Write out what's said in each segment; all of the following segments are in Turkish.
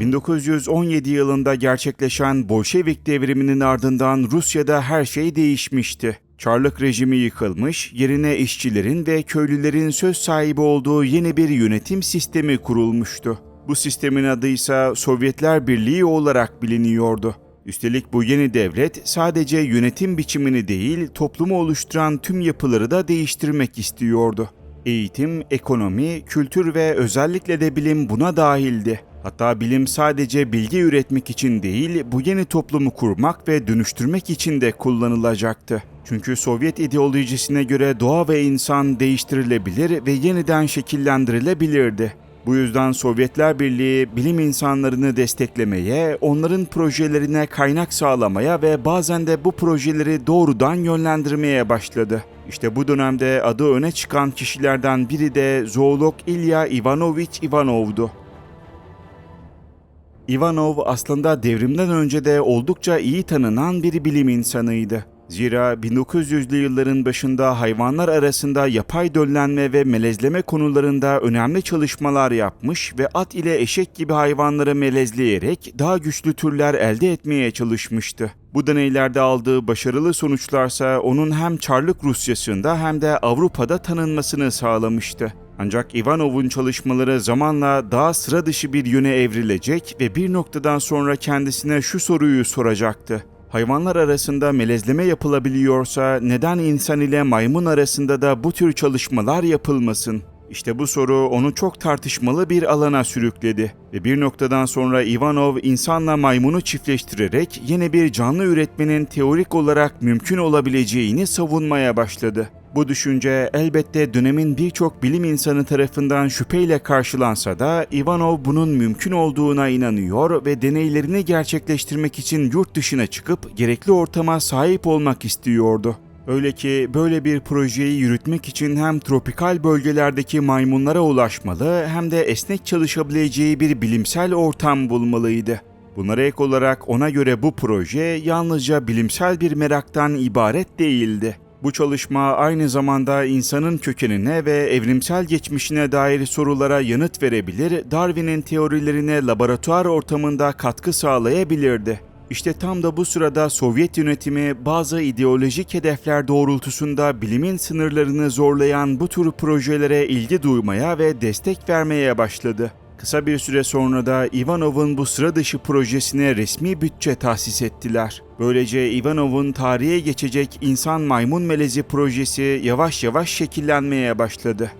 1917 yılında gerçekleşen Bolşevik devriminin ardından Rusya'da her şey değişmişti. Çarlık rejimi yıkılmış, yerine işçilerin ve köylülerin söz sahibi olduğu yeni bir yönetim sistemi kurulmuştu. Bu sistemin adı ise Sovyetler Birliği olarak biliniyordu. Üstelik bu yeni devlet sadece yönetim biçimini değil, toplumu oluşturan tüm yapıları da değiştirmek istiyordu. Eğitim, ekonomi, kültür ve özellikle de bilim buna dahildi. Hatta bilim sadece bilgi üretmek için değil, bu yeni toplumu kurmak ve dönüştürmek için de kullanılacaktı. Çünkü Sovyet ideolojisine göre doğa ve insan değiştirilebilir ve yeniden şekillendirilebilirdi. Bu yüzden Sovyetler Birliği bilim insanlarını desteklemeye, onların projelerine kaynak sağlamaya ve bazen de bu projeleri doğrudan yönlendirmeye başladı. İşte bu dönemde adı öne çıkan kişilerden biri de zoolog İlya Ivanovich Ivanov'du. Ivanov aslında devrimden önce de oldukça iyi tanınan bir bilim insanıydı. Zira 1900'lü yılların başında hayvanlar arasında yapay döllenme ve melezleme konularında önemli çalışmalar yapmış ve at ile eşek gibi hayvanları melezleyerek daha güçlü türler elde etmeye çalışmıştı. Bu deneylerde aldığı başarılı sonuçlarsa onun hem Çarlık Rusyası'nda hem de Avrupa'da tanınmasını sağlamıştı. Ancak Ivanov'un çalışmaları zamanla daha sıra dışı bir yöne evrilecek ve bir noktadan sonra kendisine şu soruyu soracaktı. Hayvanlar arasında melezleme yapılabiliyorsa neden insan ile maymun arasında da bu tür çalışmalar yapılmasın? İşte bu soru onu çok tartışmalı bir alana sürükledi ve bir noktadan sonra Ivanov insanla maymunu çiftleştirerek yeni bir canlı üretmenin teorik olarak mümkün olabileceğini savunmaya başladı. Bu düşünce elbette dönemin birçok bilim insanı tarafından şüpheyle karşılansa da Ivanov bunun mümkün olduğuna inanıyor ve deneylerini gerçekleştirmek için yurt dışına çıkıp gerekli ortama sahip olmak istiyordu. Öyle ki böyle bir projeyi yürütmek için hem tropikal bölgelerdeki maymunlara ulaşmalı hem de esnek çalışabileceği bir bilimsel ortam bulmalıydı. Bunlara ek olarak ona göre bu proje yalnızca bilimsel bir meraktan ibaret değildi. Bu çalışma aynı zamanda insanın kökenine ve evrimsel geçmişine dair sorulara yanıt verebilir, Darwin'in teorilerine laboratuvar ortamında katkı sağlayabilirdi. İşte tam da bu sırada Sovyet yönetimi bazı ideolojik hedefler doğrultusunda bilimin sınırlarını zorlayan bu tür projelere ilgi duymaya ve destek vermeye başladı. Kısa bir süre sonra da Ivanov'un bu sıra dışı projesine resmi bütçe tahsis ettiler. Böylece Ivanov'un tarihe geçecek insan maymun melezi projesi yavaş yavaş şekillenmeye başladı.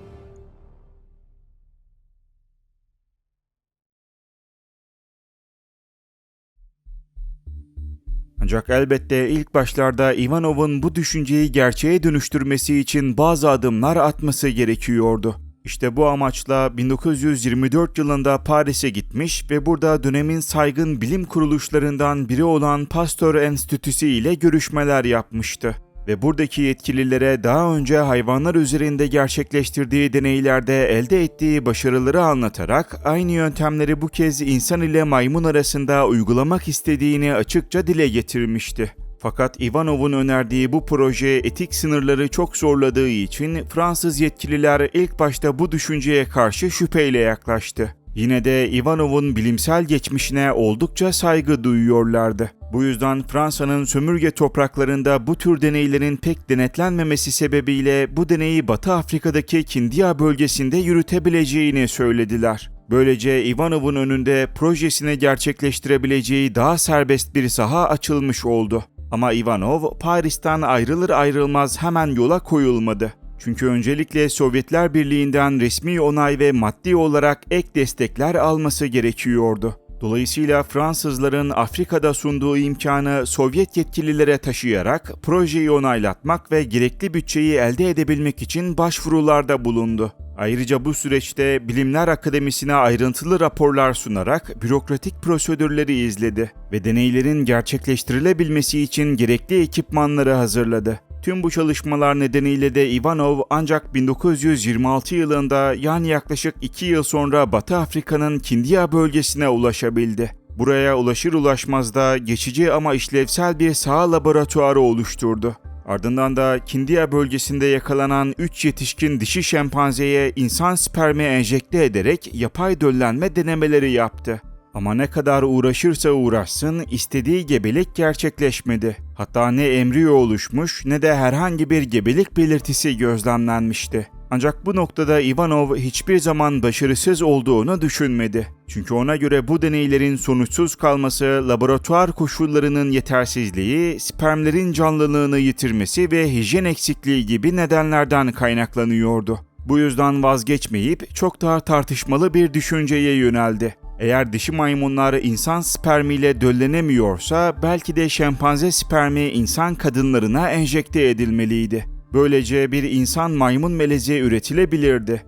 Ancak elbette ilk başlarda Ivanov'un bu düşünceyi gerçeğe dönüştürmesi için bazı adımlar atması gerekiyordu. İşte bu amaçla 1924 yılında Paris'e gitmiş ve burada dönemin saygın bilim kuruluşlarından biri olan Pasteur Enstitüsü ile görüşmeler yapmıştı. Ve buradaki yetkililere daha önce hayvanlar üzerinde gerçekleştirdiği deneylerde elde ettiği başarıları anlatarak aynı yöntemleri bu kez insan ile maymun arasında uygulamak istediğini açıkça dile getirmişti. Fakat Ivanov'un önerdiği bu proje etik sınırları çok zorladığı için Fransız yetkililer ilk başta bu düşünceye karşı şüpheyle yaklaştı. Yine de Ivanov'un bilimsel geçmişine oldukça saygı duyuyorlardı. Bu yüzden Fransa'nın sömürge topraklarında bu tür deneylerin pek denetlenmemesi sebebiyle bu deneyi Batı Afrika'daki Kindia bölgesinde yürütebileceğini söylediler. Böylece Ivanov'un önünde projesini gerçekleştirebileceği daha serbest bir saha açılmış oldu. Ama Ivanov Paris'ten ayrılır ayrılmaz hemen yola koyulmadı. Çünkü öncelikle Sovyetler Birliği'nden resmi onay ve maddi olarak ek destekler alması gerekiyordu. Dolayısıyla Fransızların Afrika'da sunduğu imkanı Sovyet yetkililere taşıyarak projeyi onaylatmak ve gerekli bütçeyi elde edebilmek için başvurularda bulundu. Ayrıca bu süreçte Bilimler Akademisi'ne ayrıntılı raporlar sunarak bürokratik prosedürleri izledi ve deneylerin gerçekleştirilebilmesi için gerekli ekipmanları hazırladı. Tüm bu çalışmalar nedeniyle de Ivanov ancak 1926 yılında yani yaklaşık 2 yıl sonra Batı Afrika'nın Kindia bölgesine ulaşabildi. Buraya ulaşır ulaşmaz da geçici ama işlevsel bir saha laboratuvarı oluşturdu. Ardından da Kindia bölgesinde yakalanan 3 yetişkin dişi şempanzeye insan spermi enjekte ederek yapay döllenme denemeleri yaptı. Ama ne kadar uğraşırsa uğraşsın istediği gebelik gerçekleşmedi. Hatta ne embriyo oluşmuş ne de herhangi bir gebelik belirtisi gözlemlenmişti. Ancak bu noktada Ivanov hiçbir zaman başarısız olduğunu düşünmedi. Çünkü ona göre bu deneylerin sonuçsuz kalması, laboratuvar koşullarının yetersizliği, spermlerin canlılığını yitirmesi ve hijyen eksikliği gibi nedenlerden kaynaklanıyordu. Bu yüzden vazgeçmeyip çok daha tartışmalı bir düşünceye yöneldi. Eğer dişi maymunlar insan spermiyle döllenemiyorsa belki de şempanze spermi insan kadınlarına enjekte edilmeliydi. Böylece bir insan maymun melezi üretilebilirdi.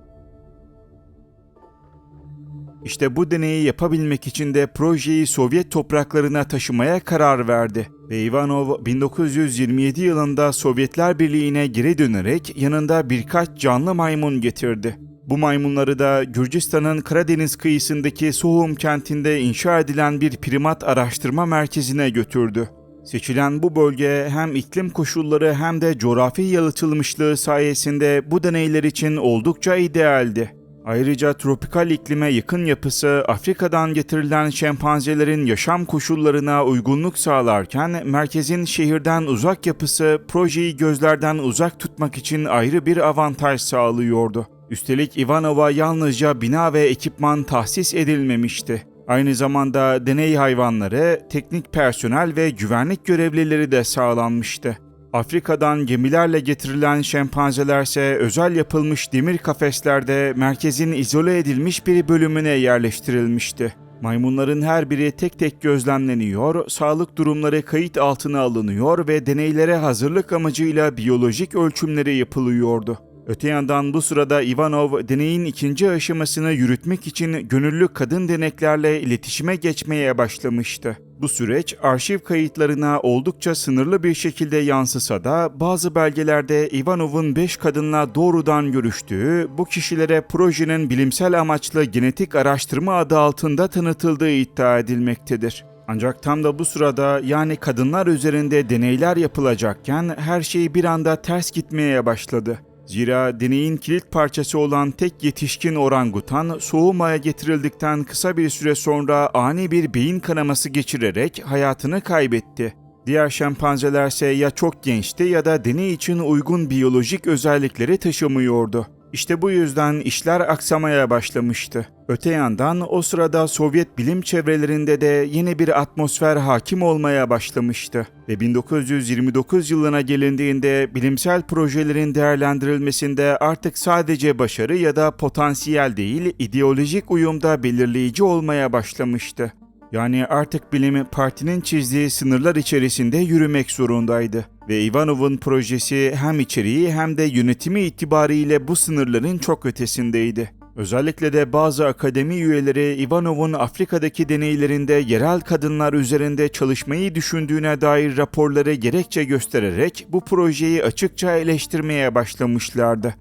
İşte bu deneyi yapabilmek için de projeyi Sovyet topraklarına taşımaya karar verdi. Ve Ivanov 1927 yılında Sovyetler Birliği'ne geri dönerek yanında birkaç canlı maymun getirdi. Bu maymunları da Gürcistan'ın Karadeniz kıyısındaki Sohum kentinde inşa edilen bir primat araştırma merkezine götürdü. Seçilen bu bölge hem iklim koşulları hem de coğrafi yalıtılmışlığı sayesinde bu deneyler için oldukça idealdi. Ayrıca tropikal iklime yakın yapısı Afrika'dan getirilen şempanzelerin yaşam koşullarına uygunluk sağlarken merkezin şehirden uzak yapısı projeyi gözlerden uzak tutmak için ayrı bir avantaj sağlıyordu. Üstelik Ivanova yalnızca bina ve ekipman tahsis edilmemişti. Aynı zamanda deney hayvanları, teknik personel ve güvenlik görevlileri de sağlanmıştı. Afrika'dan gemilerle getirilen şempanzelerse özel yapılmış demir kafeslerde merkezin izole edilmiş bir bölümüne yerleştirilmişti. Maymunların her biri tek tek gözlemleniyor, sağlık durumları kayıt altına alınıyor ve deneylere hazırlık amacıyla biyolojik ölçümleri yapılıyordu. Öte yandan bu sırada Ivanov deneyin ikinci aşamasını yürütmek için gönüllü kadın deneklerle iletişime geçmeye başlamıştı. Bu süreç arşiv kayıtlarına oldukça sınırlı bir şekilde yansısa da bazı belgelerde Ivanov'un 5 kadınla doğrudan görüştüğü, bu kişilere projenin bilimsel amaçlı genetik araştırma adı altında tanıtıldığı iddia edilmektedir. Ancak tam da bu sırada yani kadınlar üzerinde deneyler yapılacakken her şey bir anda ters gitmeye başladı. Zira deneyin kilit parçası olan tek yetişkin orangutan soğumaya getirildikten kısa bir süre sonra ani bir beyin kanaması geçirerek hayatını kaybetti. Diğer şempanzelerse ya çok gençti ya da deney için uygun biyolojik özellikleri taşımıyordu. İşte bu yüzden işler aksamaya başlamıştı. Öte yandan o sırada Sovyet bilim çevrelerinde de yeni bir atmosfer hakim olmaya başlamıştı. Ve 1929 yılına gelindiğinde bilimsel projelerin değerlendirilmesinde artık sadece başarı ya da potansiyel değil, ideolojik uyumda belirleyici olmaya başlamıştı. Yani artık bilimi partinin çizdiği sınırlar içerisinde yürümek zorundaydı. Ve Ivanov'un projesi hem içeriği hem de yönetimi itibariyle bu sınırların çok ötesindeydi. Özellikle de bazı akademi üyeleri Ivanov'un Afrika'daki deneylerinde yerel kadınlar üzerinde çalışmayı düşündüğüne dair raporları gerekçe göstererek bu projeyi açıkça eleştirmeye başlamışlardı.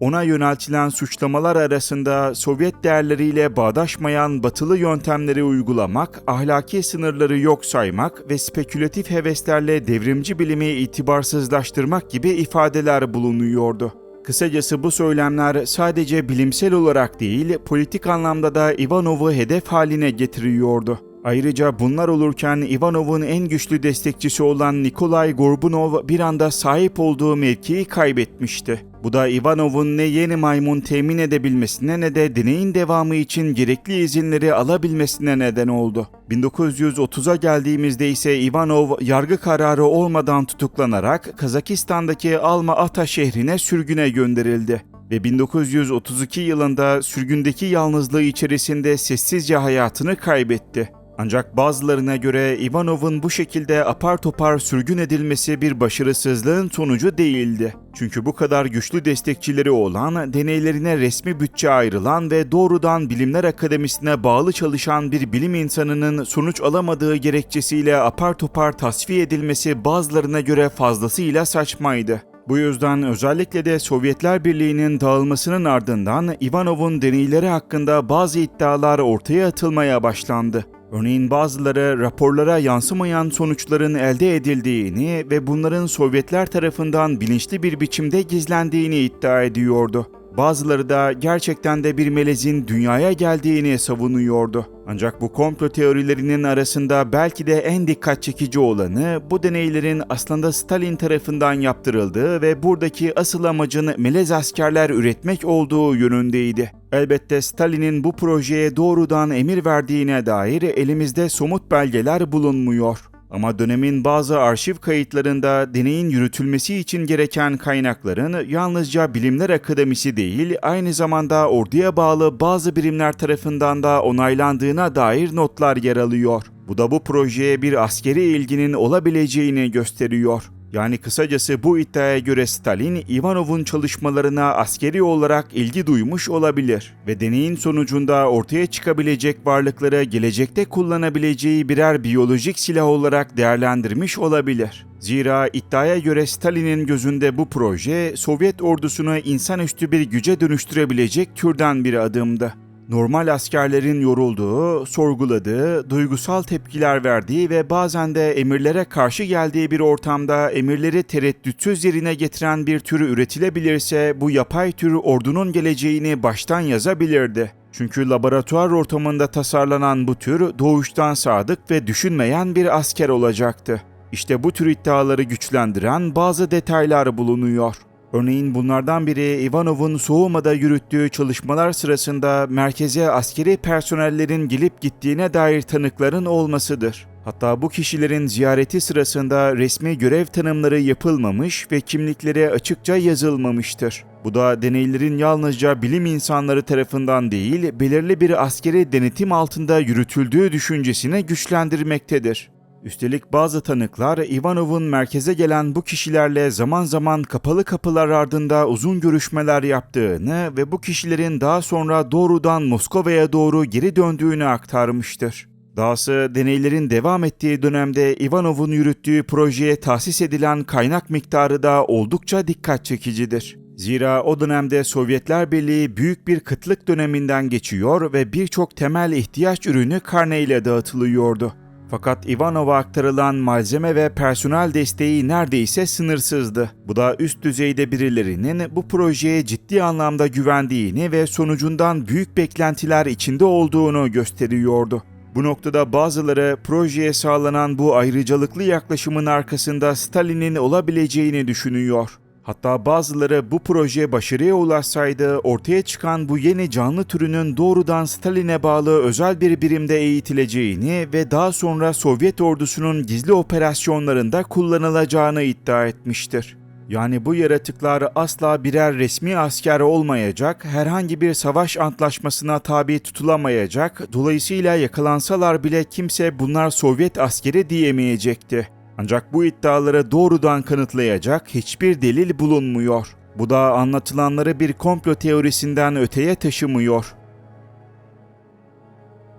Ona yöneltilen suçlamalar arasında Sovyet değerleriyle bağdaşmayan batılı yöntemleri uygulamak, ahlaki sınırları yok saymak ve spekülatif heveslerle devrimci bilimi itibarsızlaştırmak gibi ifadeler bulunuyordu. Kısacası bu söylemler sadece bilimsel olarak değil, politik anlamda da Ivanov'u hedef haline getiriyordu. Ayrıca bunlar olurken Ivanov'un en güçlü destekçisi olan Nikolay Gorbunov bir anda sahip olduğu mevkiyi kaybetmişti. Bu da Ivanov'un ne yeni maymun temin edebilmesine ne de deneyin devamı için gerekli izinleri alabilmesine neden oldu. 1930'a geldiğimizde ise Ivanov yargı kararı olmadan tutuklanarak Kazakistan'daki Alma-Ata şehrine sürgüne gönderildi ve 1932 yılında sürgündeki yalnızlığı içerisinde sessizce hayatını kaybetti. Ancak bazılarına göre Ivanov'un bu şekilde apar topar sürgün edilmesi bir başarısızlığın sonucu değildi. Çünkü bu kadar güçlü destekçileri olan, deneylerine resmi bütçe ayrılan ve doğrudan Bilimler Akademisi'ne bağlı çalışan bir bilim insanının sonuç alamadığı gerekçesiyle apar topar tasfiye edilmesi bazılarına göre fazlasıyla saçmaydı. Bu yüzden özellikle de Sovyetler Birliği'nin dağılmasının ardından Ivanov'un deneyleri hakkında bazı iddialar ortaya atılmaya başlandı. Örneğin bazıları raporlara yansımayan sonuçların elde edildiğini ve bunların Sovyetler tarafından bilinçli bir biçimde gizlendiğini iddia ediyordu. Bazıları da gerçekten de bir melezin dünyaya geldiğini savunuyordu. Ancak bu komplo teorilerinin arasında belki de en dikkat çekici olanı bu deneylerin aslında Stalin tarafından yaptırıldığı ve buradaki asıl amacın melez askerler üretmek olduğu yönündeydi. Elbette Stalin'in bu projeye doğrudan emir verdiğine dair elimizde somut belgeler bulunmuyor. Ama dönemin bazı arşiv kayıtlarında deneyin yürütülmesi için gereken kaynakların yalnızca Bilimler Akademisi değil, aynı zamanda orduya bağlı bazı birimler tarafından da onaylandığına dair notlar yer alıyor. Bu da bu projeye bir askeri ilginin olabileceğini gösteriyor. Yani kısacası bu iddiaya göre Stalin, Ivanov'un çalışmalarına askeri olarak ilgi duymuş olabilir ve deneyin sonucunda ortaya çıkabilecek varlıkları gelecekte kullanabileceği birer biyolojik silah olarak değerlendirmiş olabilir. Zira iddiaya göre Stalin'in gözünde bu proje Sovyet ordusunu insanüstü bir güce dönüştürebilecek türden bir adımdı normal askerlerin yorulduğu, sorguladığı, duygusal tepkiler verdiği ve bazen de emirlere karşı geldiği bir ortamda emirleri tereddütsüz yerine getiren bir türü üretilebilirse bu yapay tür ordunun geleceğini baştan yazabilirdi. Çünkü laboratuvar ortamında tasarlanan bu tür doğuştan sadık ve düşünmeyen bir asker olacaktı. İşte bu tür iddiaları güçlendiren bazı detaylar bulunuyor. Örneğin bunlardan biri Ivanov'un soğumada yürüttüğü çalışmalar sırasında merkeze askeri personellerin gelip gittiğine dair tanıkların olmasıdır. Hatta bu kişilerin ziyareti sırasında resmi görev tanımları yapılmamış ve kimlikleri açıkça yazılmamıştır. Bu da deneylerin yalnızca bilim insanları tarafından değil, belirli bir askeri denetim altında yürütüldüğü düşüncesini güçlendirmektedir. Üstelik bazı tanıklar Ivanov'un merkeze gelen bu kişilerle zaman zaman kapalı kapılar ardında uzun görüşmeler yaptığını ve bu kişilerin daha sonra doğrudan Moskova'ya doğru geri döndüğünü aktarmıştır. Dahası deneylerin devam ettiği dönemde Ivanov'un yürüttüğü projeye tahsis edilen kaynak miktarı da oldukça dikkat çekicidir. Zira o dönemde Sovyetler Birliği büyük bir kıtlık döneminden geçiyor ve birçok temel ihtiyaç ürünü karneyle dağıtılıyordu. Fakat Ivanov'a aktarılan malzeme ve personel desteği neredeyse sınırsızdı. Bu da üst düzeyde birilerinin bu projeye ciddi anlamda güvendiğini ve sonucundan büyük beklentiler içinde olduğunu gösteriyordu. Bu noktada bazıları projeye sağlanan bu ayrıcalıklı yaklaşımın arkasında Stalin'in olabileceğini düşünüyor. Hatta bazıları bu proje başarıya ulaşsaydı ortaya çıkan bu yeni canlı türünün doğrudan Stalin'e bağlı özel bir birimde eğitileceğini ve daha sonra Sovyet ordusunun gizli operasyonlarında kullanılacağını iddia etmiştir. Yani bu yaratıklar asla birer resmi asker olmayacak, herhangi bir savaş antlaşmasına tabi tutulamayacak, dolayısıyla yakalansalar bile kimse bunlar Sovyet askeri diyemeyecekti. Ancak bu iddiaları doğrudan kanıtlayacak hiçbir delil bulunmuyor. Bu da anlatılanları bir komplo teorisinden öteye taşımıyor.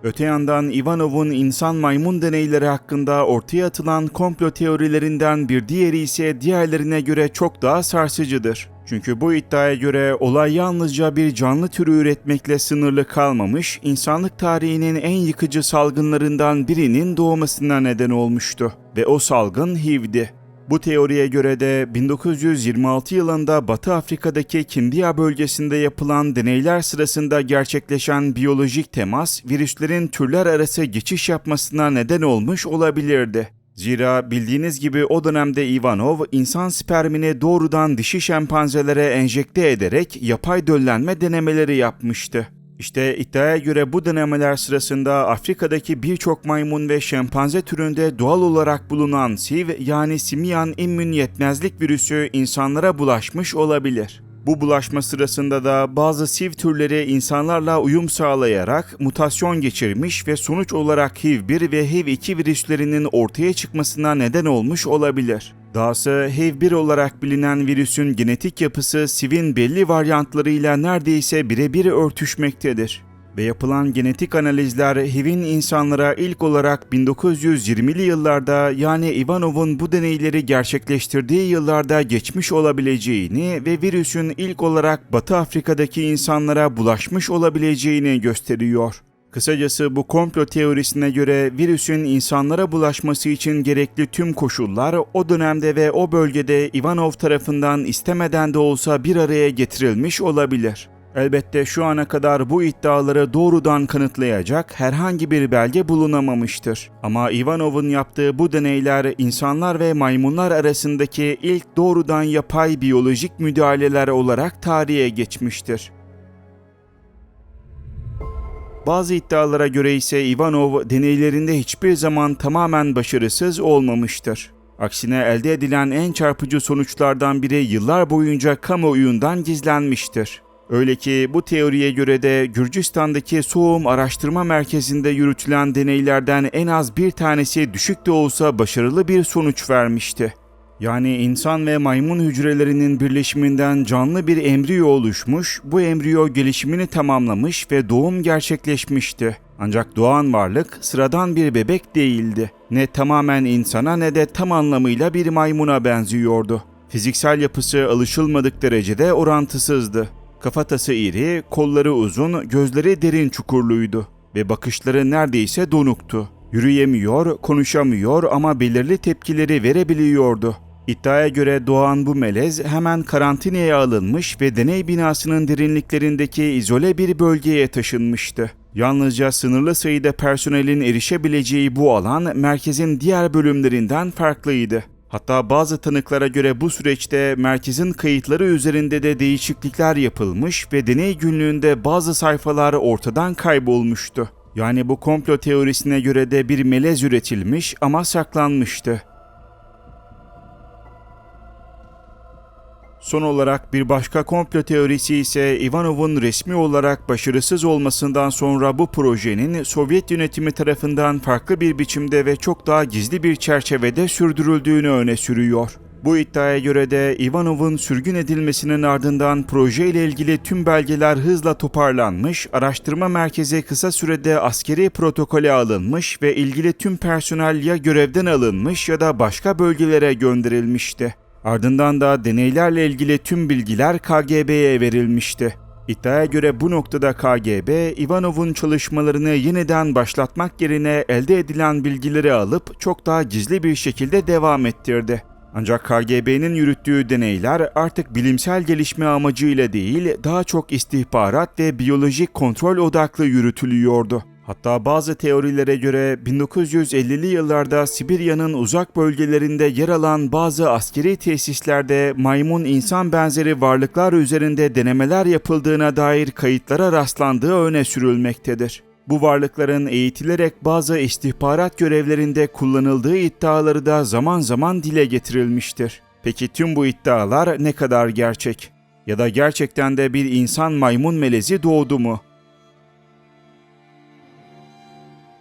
Öte yandan Ivanov'un insan maymun deneyleri hakkında ortaya atılan komplo teorilerinden bir diğeri ise diğerlerine göre çok daha sarsıcıdır. Çünkü bu iddiaya göre olay yalnızca bir canlı türü üretmekle sınırlı kalmamış, insanlık tarihinin en yıkıcı salgınlarından birinin doğmasına neden olmuştu ve o salgın HIV'di. Bu teoriye göre de 1926 yılında Batı Afrika'daki Kindia bölgesinde yapılan deneyler sırasında gerçekleşen biyolojik temas virüslerin türler arası geçiş yapmasına neden olmuş olabilirdi. Zira bildiğiniz gibi o dönemde Ivanov insan spermini doğrudan dişi şempanzelere enjekte ederek yapay döllenme denemeleri yapmıştı. İşte iddiaya göre bu denemeler sırasında Afrika'daki birçok maymun ve şempanze türünde doğal olarak bulunan SIV yani simian immün yetmezlik virüsü insanlara bulaşmış olabilir. Bu bulaşma sırasında da bazı SIV türleri insanlarla uyum sağlayarak mutasyon geçirmiş ve sonuç olarak HIV-1 ve HIV-2 virüslerinin ortaya çıkmasına neden olmuş olabilir. Dahası HIV-1 olarak bilinen virüsün genetik yapısı SIV'in belli varyantlarıyla neredeyse birebir örtüşmektedir ve yapılan genetik analizler HIV'in insanlara ilk olarak 1920'li yıllarda yani Ivanov'un bu deneyleri gerçekleştirdiği yıllarda geçmiş olabileceğini ve virüsün ilk olarak Batı Afrika'daki insanlara bulaşmış olabileceğini gösteriyor. Kısacası bu komplo teorisine göre virüsün insanlara bulaşması için gerekli tüm koşullar o dönemde ve o bölgede Ivanov tarafından istemeden de olsa bir araya getirilmiş olabilir. Elbette şu ana kadar bu iddiaları doğrudan kanıtlayacak herhangi bir belge bulunamamıştır. Ama Ivanov'un yaptığı bu deneyler insanlar ve maymunlar arasındaki ilk doğrudan yapay biyolojik müdahaleler olarak tarihe geçmiştir. Bazı iddialara göre ise Ivanov deneylerinde hiçbir zaman tamamen başarısız olmamıştır. Aksine elde edilen en çarpıcı sonuçlardan biri yıllar boyunca kamuoyundan gizlenmiştir. Öyle ki bu teoriye göre de Gürcistan'daki Soğum Araştırma Merkezi'nde yürütülen deneylerden en az bir tanesi düşük de olsa başarılı bir sonuç vermişti. Yani insan ve maymun hücrelerinin birleşiminden canlı bir embriyo oluşmuş, bu embriyo gelişimini tamamlamış ve doğum gerçekleşmişti. Ancak doğan varlık sıradan bir bebek değildi. Ne tamamen insana ne de tam anlamıyla bir maymuna benziyordu. Fiziksel yapısı alışılmadık derecede orantısızdı. Kafatası iri, kolları uzun, gözleri derin çukurluydu ve bakışları neredeyse donuktu. Yürüyemiyor, konuşamıyor ama belirli tepkileri verebiliyordu. İddiaya göre doğan bu melez hemen karantinaya alınmış ve deney binasının derinliklerindeki izole bir bölgeye taşınmıştı. Yalnızca sınırlı sayıda personelin erişebileceği bu alan merkezin diğer bölümlerinden farklıydı. Hatta bazı tanıklara göre bu süreçte merkezin kayıtları üzerinde de değişiklikler yapılmış ve deney günlüğünde bazı sayfalar ortadan kaybolmuştu. Yani bu komplo teorisine göre de bir melez üretilmiş ama saklanmıştı. Son olarak bir başka komplo teorisi ise Ivanov'un resmi olarak başarısız olmasından sonra bu projenin Sovyet yönetimi tarafından farklı bir biçimde ve çok daha gizli bir çerçevede sürdürüldüğünü öne sürüyor. Bu iddiaya göre de Ivanov'un sürgün edilmesinin ardından proje ile ilgili tüm belgeler hızla toparlanmış, araştırma merkezi kısa sürede askeri protokole alınmış ve ilgili tüm personel ya görevden alınmış ya da başka bölgelere gönderilmişti. Ardından da deneylerle ilgili tüm bilgiler KGB'ye verilmişti. İddiaya göre bu noktada KGB, Ivanov'un çalışmalarını yeniden başlatmak yerine elde edilen bilgileri alıp çok daha gizli bir şekilde devam ettirdi. Ancak KGB'nin yürüttüğü deneyler artık bilimsel gelişme amacıyla değil, daha çok istihbarat ve biyolojik kontrol odaklı yürütülüyordu. Hatta bazı teorilere göre 1950'li yıllarda Sibirya'nın uzak bölgelerinde yer alan bazı askeri tesislerde maymun insan benzeri varlıklar üzerinde denemeler yapıldığına dair kayıtlara rastlandığı öne sürülmektedir. Bu varlıkların eğitilerek bazı istihbarat görevlerinde kullanıldığı iddiaları da zaman zaman dile getirilmiştir. Peki tüm bu iddialar ne kadar gerçek? Ya da gerçekten de bir insan maymun melezi doğdu mu?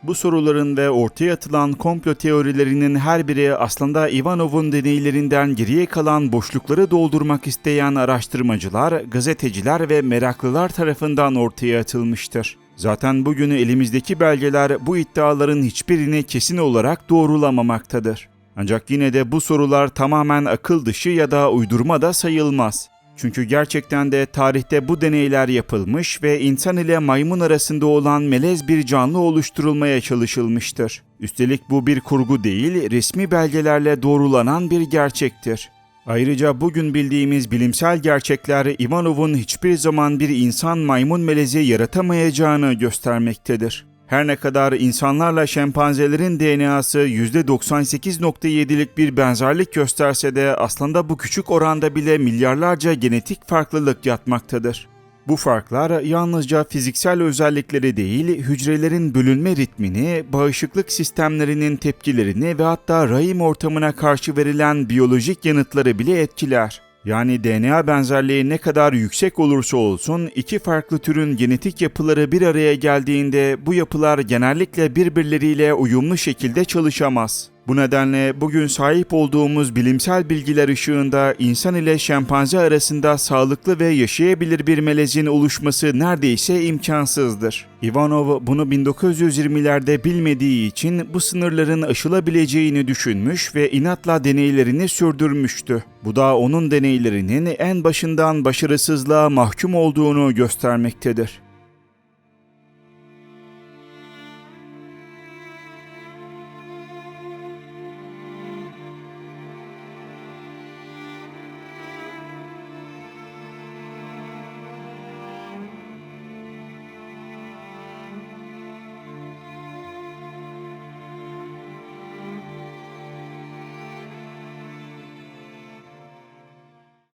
Bu soruların ve ortaya atılan komplo teorilerinin her biri aslında Ivanov'un deneylerinden geriye kalan boşlukları doldurmak isteyen araştırmacılar, gazeteciler ve meraklılar tarafından ortaya atılmıştır. Zaten bugün elimizdeki belgeler bu iddiaların hiçbirini kesin olarak doğrulamamaktadır. Ancak yine de bu sorular tamamen akıl dışı ya da uydurma da sayılmaz. Çünkü gerçekten de tarihte bu deneyler yapılmış ve insan ile maymun arasında olan melez bir canlı oluşturulmaya çalışılmıştır. Üstelik bu bir kurgu değil, resmi belgelerle doğrulanan bir gerçektir. Ayrıca bugün bildiğimiz bilimsel gerçekler Ivanov'un hiçbir zaman bir insan maymun melezi yaratamayacağını göstermektedir. Her ne kadar insanlarla şempanzelerin DNA'sı %98.7'lik bir benzerlik gösterse de aslında bu küçük oranda bile milyarlarca genetik farklılık yatmaktadır. Bu farklar yalnızca fiziksel özellikleri değil, hücrelerin bölünme ritmini, bağışıklık sistemlerinin tepkilerini ve hatta rahim ortamına karşı verilen biyolojik yanıtları bile etkiler. Yani DNA benzerliği ne kadar yüksek olursa olsun iki farklı türün genetik yapıları bir araya geldiğinde bu yapılar genellikle birbirleriyle uyumlu şekilde çalışamaz. Bu nedenle bugün sahip olduğumuz bilimsel bilgiler ışığında insan ile şempanze arasında sağlıklı ve yaşayabilir bir melezin oluşması neredeyse imkansızdır. Ivanov bunu 1920'lerde bilmediği için bu sınırların aşılabileceğini düşünmüş ve inatla deneylerini sürdürmüştü. Bu da onun deneylerinin en başından başarısızlığa mahkum olduğunu göstermektedir.